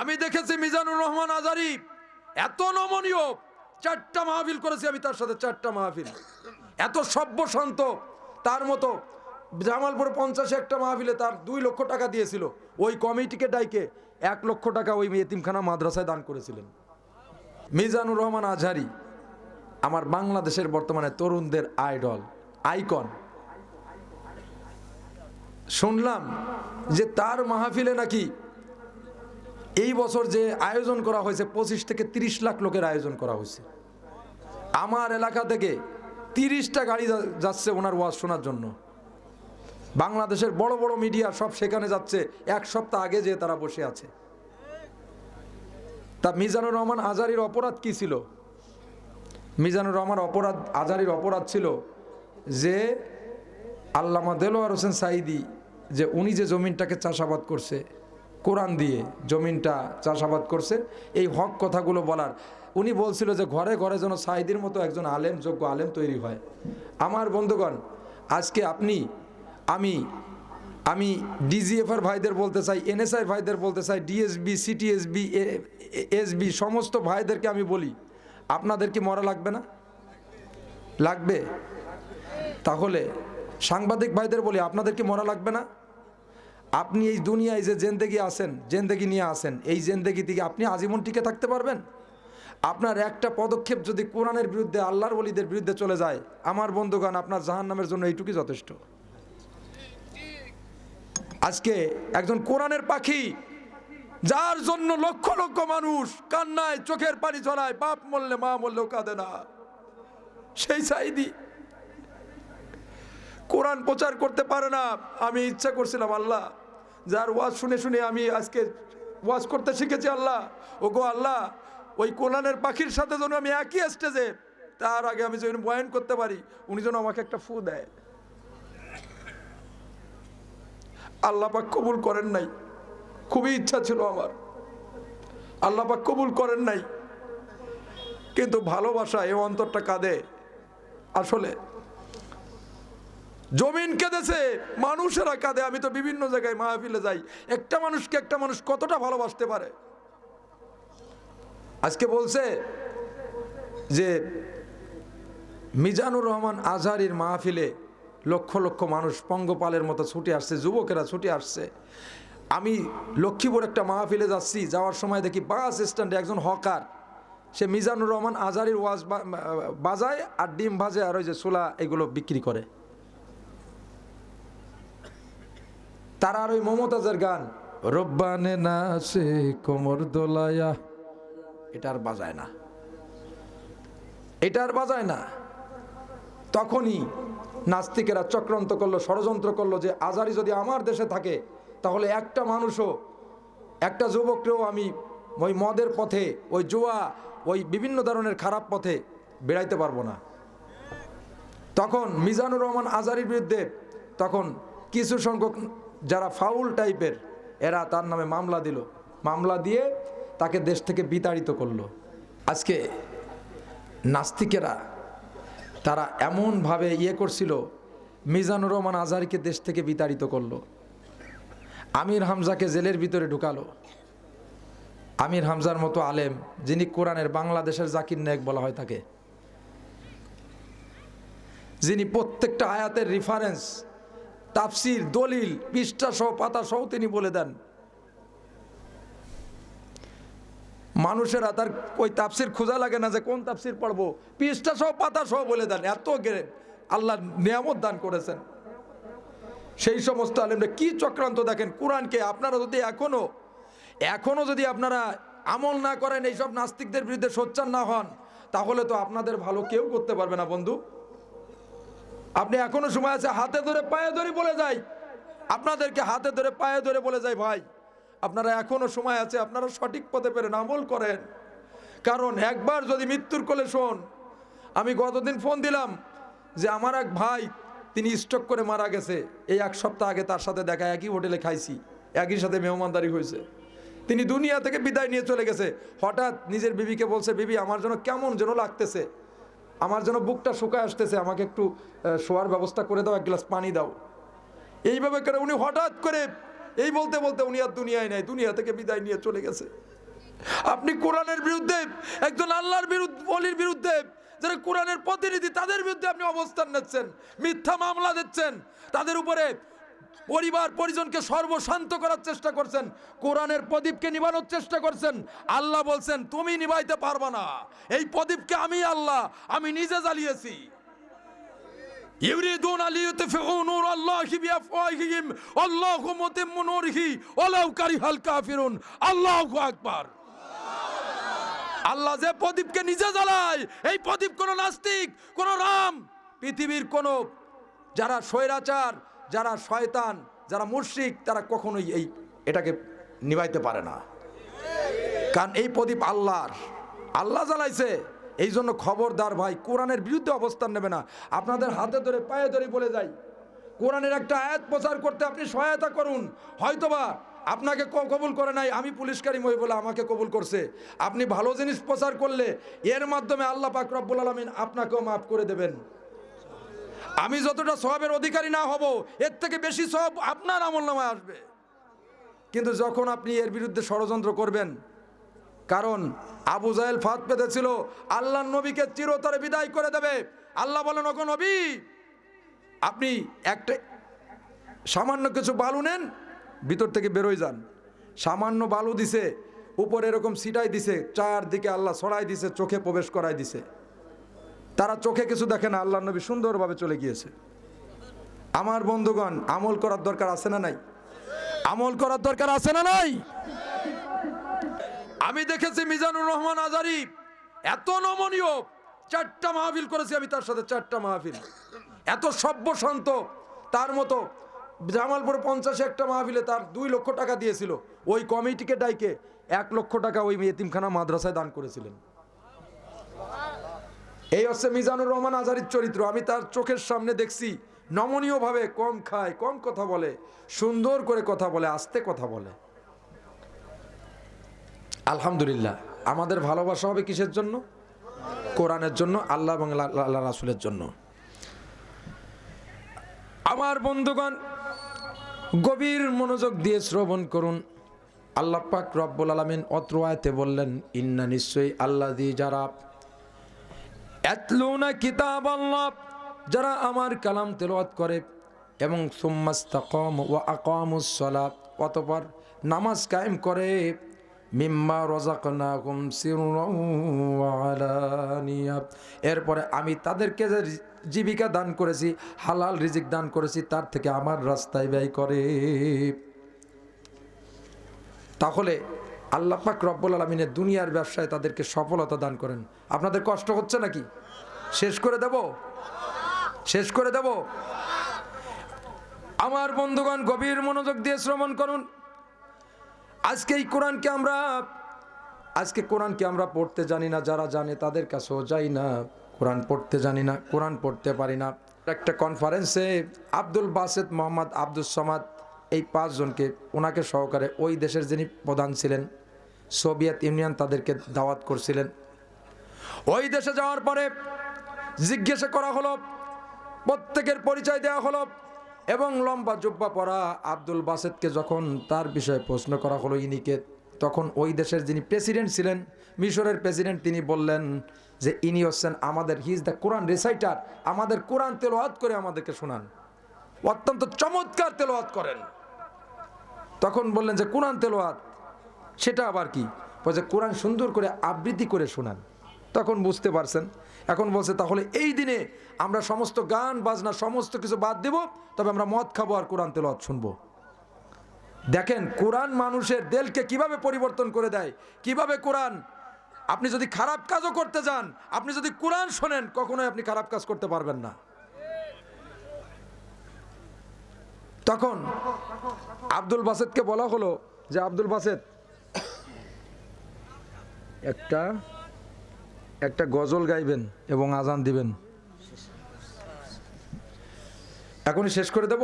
আমি দেখেছি মিজানুর রহমান আজারি এত নমনীয়, চারটা মাহফিল করেছি আমি তার সাথে, চারটা মাহফিল। এত সভ্য শান্ত, তার মতো জামালপুরে পঞ্চাশে একটা মাহফিলে তার দুই লক্ষ টাকা দিয়েছিল। ওই কমিটিকে ডাইকে এক লক্ষ টাকা ওই এতিমখানা মাদ্রাসায় দান করেছিলেন। মিজানুর রহমান আজহারি আমার বাংলাদেশের বর্তমানে তরুণদের আইডল, আইকন। শুনলাম যে তার মাহফিলে নাকি এই বছর যে আয়োজন করা হয়েছে, পঁচিশ থেকে তিরিশ লাখ লোকের আয়োজন করা হয়েছে। আমার এলাকা থেকে তিরিশটা গাড়ি যাচ্ছে ওনার ওয়াজ শোনার জন্য। বাংলাদেশের বড় বড় মিডিয়া সব সেখানে যাচ্ছে, এক সপ্তাহ আগে যে তারা বসে আছে। তা মিজানুর রহমান আজারির অপরাধ কি ছিল? মিজানুর রহমান অপরাধ, আজারির অপরাধ ছিল যে আল্লামা দেলোয়ার হোসেন সাইদি যে উনি যে জমিনটাকে চাষাবাদ করছে কোরআন দিয়ে জমিনটা চাষাবাদ করছে এই হক কথাগুলো বলার। উনি বলছিল যে ঘরে ঘরে যেন সাইদির মতো একজন আলেম, যোগ্য আলেম তৈরি হয়। আমার বন্ধুগণ, আজকে আপনি, আমি আমি ডিজিএফআর ভাইদের বলতে চাই, এনএসআই ভাইদের বলতে চাই, ডিএসবি, সিটিএসবি এসবি, সমস্ত ভাইদেরকে আমি বলি, আপনাদের কি মরা লাগবে না? লাগবে? তাহলে সাংবাদিক ভাইদের বলি, আপনাদের কি মরা লাগবে না? আপনি এই দুনিয়ায় যে জেন্দেগি আছেন, জেন্দেগি নিয়ে আসেন এই জেন্দেগি থেকে আপনি আজীবন টিকে থাকতে পারবেন? আপনার একটা পদক্ষেপ যদি কোরআনের বিরুদ্ধে, আল্লাহর বলিদের বিরুদ্ধে চলে যায়, আমার বন্ধুগণ, আপনার জাহান নামের জন্য এইটুকুই যথেষ্ট। আজকে একজন কোরআনের পাখি, যার জন্য লক্ষ লক্ষ মানুষ কান্নায়, চোখের পানি ছড়ায় বাপ মরলে মা মরলেও কাঁদে না। সেই সাইদি কোরআন প্রচার করতে পারে না। আমি ইচ্ছা করছিলাম, আল্লাহ, যার ওয়াজ শুনে শুনে আমি আজকে ওয়াজ করতে শিখেছি, আল্লাহ। ও গো আল্লাহ, ওই কোরআনের পাখির সাথে যেন আমি একই স্টেজে, তার আগে আমি যেন বয়ান করতে পারি, উনি যেন আমাকে একটা ফু দেয়। আল্লাহ পাক কবুল করেন নাই। খুবই ইচ্ছা ছিল আমার। আল্লাহ পাক কবুল করেন নাই। কিন্তু ভালোবাসা এ অন্তরটা কাঁদে। আসলে জমিন কেঁদেছে, মানুষেরা কাঁদে, আমি তো বিভিন্ন জায়গায় মাহফিলে যাই। একটা মানুষকে একটা মানুষ কতটা ভালোবাসতে পারে? আজকে বলছে যে মিজানুর রহমান আজহারির মাহফিলে লক্ষ লক্ষ মানুষ পঙ্গপালের মতো ছুটে আসছে, যুবকেরা ছুটে আসছে। আমি লক্ষ্মীপুর একটা মাহফিলে যাচ্ছি, যাওয়ার সময় দেখি বাস স্ট্যান্ডে একজন হকার, সে মিজানুর রহমান আজহারির ওয়াজ বাজায় আর ডিম ভাজে আর ওই যে সোলা এগুলো বিক্রি করে। তারা আর ওই মমতাজের গান, রব্বানে না সে কোমর দোলায়া। এটা আর বাজায় না। এটা আর বাজায় না। তখনই নাস্তিকেরা চক্রান্ত করল, ষড়যন্ত্র করল যে আজারি যদি আমার দেশে থাকে, তাহলে একটা মানুষও, একটা যুবককেও আমি ওই মদের পথে, ওই জুয়া, ওই বিভিন্ন ধরনের খারাপ পথে বেড়াইতে পারব না। তখন মিজানুর রহমান আজারির বিরুদ্ধে তখন কিছু সংখ্যক যারা ফাউল টাইপের, এরা তার নামে মামলা দিল। মামলা দিয়ে তাকে দেশ থেকে বিতাড়িত করল। আজকে নাস্তিকেরা তারা এমনভাবে ইয়ে করছিল, মিজানুর রহমান আজারিকে দেশ থেকে বিতাড়িত করল। আমির হামজাকে জেলের ভিতরে ঢুকালো। আমির হামজার মতো আলেম, যিনি কোরআনের বাংলাদেশের জাকির নায়ক বলা হয় তাকে, যিনি প্রত্যেকটা আয়াতের রিফারেন্স তাফসির, দলিল, পৃষ্ঠা সহ, পাতা সহ তিনি বলে দেন। মানুষেরা তার ওই তাফসির খোঁজা লাগে না যে কোন তাফসির পড়ব। পৃষ্ঠা সহ, পাতা সহ বলে দেন, এত গে, আল্লাহ নিয়ামত দান করেছেন। সেই সমস্ত আলেমরা কি চক্রান্ত দেখেন? কোরআনকে আপনারা যদি এখনও এখনও যদি আপনারা আমল না করেন, এইসব নাস্তিকদের বিরুদ্ধে সোচ্চার না হন, তাহলে তো আপনাদের ভালো কেউ করতে পারবে না বন্ধু। আপনি এখনও সময় আছে, হাতে ধরে পায়ে ধরে বলে যাই। আপনাদেরকে হাতে ধরে পায়ে ধরে বলে যাই ভাই। আপনারা এখনও সময় আছে, আপনারা সঠিক পথে পেরেন, আমল করেন। কারণ একবার যদি মৃত্যুর কোলে শোন, আমি গতদিন ফোন দিলাম যে আমার এক ভাই, তিনি স্ট্রোক করে মারা গেছে। এই এক সপ্তাহ আগে তার সাথে দেখা, একই হোটেলে খাইছি, একই সাথে মেহমানদারি হয়েছে। তিনি দুনিয়া থেকে বিদায় নিয়ে চলে গেছে। হঠাৎ নিজের বিবিকে বলছে, বিবি, আমার জন্য কেমন যেন লাগতেছে। আমার যেন বুকটা শুকায় আসতেছে, আমাকে একটু শোয়ার ব্যবস্থা করে দাও, এক গ্লাস পানি দাও। এইভাবে করে উনি হঠাৎ করে এই বলতে বলতে উনি আর দুনিয়ায় নাই, দুনিয়া থেকে বিদায় নিয়ে চলে গেছে। আপনি কোরআনের বিরুদ্ধে, একজন আল্লাহর বিরুদ্ধে অলির বিরুদ্ধে, যারা কোরআনের প্রতিনিধি, তাদের বিরুদ্ধে আপনি অবস্থান নিচ্ছেন, মিথ্যা মামলা দিচ্ছেন, তাদের উপরে পরিবার পরিজনকে সর্বশান্ত করার চেষ্টা করছেন। কোরআনের প্রদীপকে নিবানোর চেষ্টা করছেন। আল্লাহ বলছেন, তুমি নিবাইতে পারবা না। এই প্রদীপকে আমি আল্লাহ, আমি নিজে জ্বালিয়েছি। ইউরিদুন লিইউতফিউ নূর আল্লাহি বিআফওয়াহিহিম। আল্লাহু মুতিম্মু নূরিহি, ওয়ালাউ কারিহাল কাফিরুন। আল্লাহু আকবার। আল্লাহ যে প্রদীপকে নিজে জ্বালায়, এই প্রদীপ কোন নাস্তিক, কোন রাম। পৃথিবীর কোন যারা স্বৈরাচার যারা শয়তান, যারা মুশরিক, তারা কখনোই এই, এটাকে নিভাইতে পারে না। কারণ এই প্রদীপ আল্লাহর। আল্লাহ জ্বালাইছে। এই জন্য খবরদার ভাই, কোরআনের বিরুদ্ধে অবস্থান নেবে না। আপনাদের হাতে ধরে, পায়ে ধরে বলে যাই। কোরআনের একটা আয়াত প্রচার করতে আপনি সহায়তা করুন। হয়তোবা আপনাকে কবুল করে নাই, আমি পুলিশকারী মই বলে আমাকে কবুল করছে। আপনি ভালো জিনিস প্রচার করলে, এর মাধ্যমে আল্লাহ পাক রব্বুল আলমিন আপনাকেও মাফ করে দেবেন। আমি যতটা সবের অধিকারী না হব, এর থেকে বেশি সব আপনার আমল নামায় আসবে। কিন্তু যখন আপনি এর বিরুদ্ধে ষড়যন্ত্র করবেন, কারণ আবু জাহেল ফাঁদ পেতেছিল, আল্লাহ নবীকে চিরতরে বিদায় করে দেবে। আল্লাহ বলেন, ওগো নবী, আপনি একটা সামান্য কিছু বালু নেন, ভিতর থেকে বেরোয় যান। সামান্য বালু দিছে, উপরে এরকম সিটাই দিছে, চারদিকে আল্লাহ ছড়াই দিছে, চোখে প্রবেশ করাই দিছে। তারা চোখে কিছু দেখে না আল্লাহ নবী সুন্দরভাবে চলে গিয়েছে। আমার বন্ধুগণ, আমল করার দরকার আছে না নাই? আমল করার দরকার আছে না নাই? আমি দেখেছি মিজানুর রহমান আজারি, এত নমনীয়, চারটা মাহফিল করেছি আমি তার সাথে, চারটা মাহফিল। এত সভ্য শান্ত, তার মতো জামালপুর পঞ্চাশে একটা মাহফিলে তার দুই লক্ষ টাকা দিয়েছিল। ওই কমিটিকে ডাইকে এক লক্ষ টাকা ওই এতিমখানা মাদ্রাসায় দান করেছিলেন। এই হচ্ছে মিজানুর রহমান আজারির চরিত্র। আমি তার চোখের সামনে দেখছি, নমনীয়ভাবে কম খায়, কম কথা বলে, সুন্দর করে কথা বলে, আস্তে কথা বলে। আলহামদুলিল্লাহ। আমাদের ভালোবাসা হবে কিসের জন্য? কোরআনের জন্য, আল্লাহ এবং আল্লাহ রাসুলের জন্য। আমার বন্ধুগণ, গভীর মনোযোগ দিয়ে শ্রবণ করুন। আল্লাহ পাক রব্বুল আলমিন অত্র আয়তে বললেন, ইন্না নিশ্চয়ই আল্লাহ দি যারা এতলুনা কিতাব আল্লাহ, যারা আমার কালাম তেলাওয়াত করে, এবং সুম্মাস্তাকম ও আকামুসলাত অতপর নামাজ কায়েম করে, মিম্মা রজাকনাকুম সিররাও ওয়া এরপরে আমি তাদেরকে যে জীবিকা দান করেছি, হালাল রিজিক দান করেছি, তার থেকে আমার রাস্তায় ব্যয় করে। তাহলে আল্লাহ পাক রব্বুল আলমিনের দুনিয়ার ব্যবসায় তাদেরকে সফলতা দান করেন। আপনাদের কষ্ট হচ্ছে নাকি? শেষ করে দেব? শেষ করে দেব? আমার বন্ধুগণ, গভীর মনোযোগ দিয়ে শ্রবণ করুন। আজকে এই কোরআনকে আমরা, আজকে কোরআনকে আমরা পড়তে জানি না, যারা জানে তাদের কাছেও যাই না। কোরআন পড়তে জানি না, কোরআন পড়তে পারি না। একটা কনফারেন্সে আব্দুল বাসেদ মোহাম্মদ আব্দুল সামাদ এই পাঁচজনকে ওনাকে সহকারে ওই দেশের যিনি প্রধান ছিলেন, সোভিয়েত ইউনিয়ন তাদেরকে দাওয়াত করছিলেন। ওই দেশে যাওয়ার পরে জিজ্ঞাসা করা হলো, প্রত্যেকের পরিচয় দেওয়া হলো এবং লম্বা জুব্বা পরা আব্দুল বাসেদকে যখন তার বিষয়ে প্রশ্ন করা হলো ইনিকে, তখন ওই দেশের যিনি প্রেসিডেন্ট ছিলেন, মিশরের প্রেসিডেন্ট, তিনি বললেন যে ইনি হচ্ছেন আমাদের হিজ দ্য কোরআন রিসাইটার, আমাদের কোরআন তেলোয়াত করে আমাদেরকে শোনান। অত্যন্ত চমৎকার তেলোয়াত করেন। তখন বললেন যে, কোরআন তেলোয়াত সেটা আবার কি? বলছে কোরআন সুন্দর করে আবৃত্তি করে শোনান। তখন বুঝতে পারছেন। এখন বলছে, তাহলে এই দিনে আমরা সমস্ত গান, বাজনা, সমস্ত কিছু বাদ দেব, তবে আমরা মদ খাব আর কোরআন তেলাওয়াত শুনব। দেখেন, কোরআন মানুষের দেলকে কীভাবে পরিবর্তন করে দেয়? কীভাবে কোরআন, আপনি যদি খারাপ কাজও করতে যান, আপনি যদি কোরআন শোনেন, কখনোই আপনি খারাপ কাজ করতে পারবেন না। তখন আব্দুল বাসেদকে বলা হলো যে, আব্দুল বাসেদ, একটা একটা গজল গাইবেন এবং আজান দিবেন। এখনই শেষ করে দেব?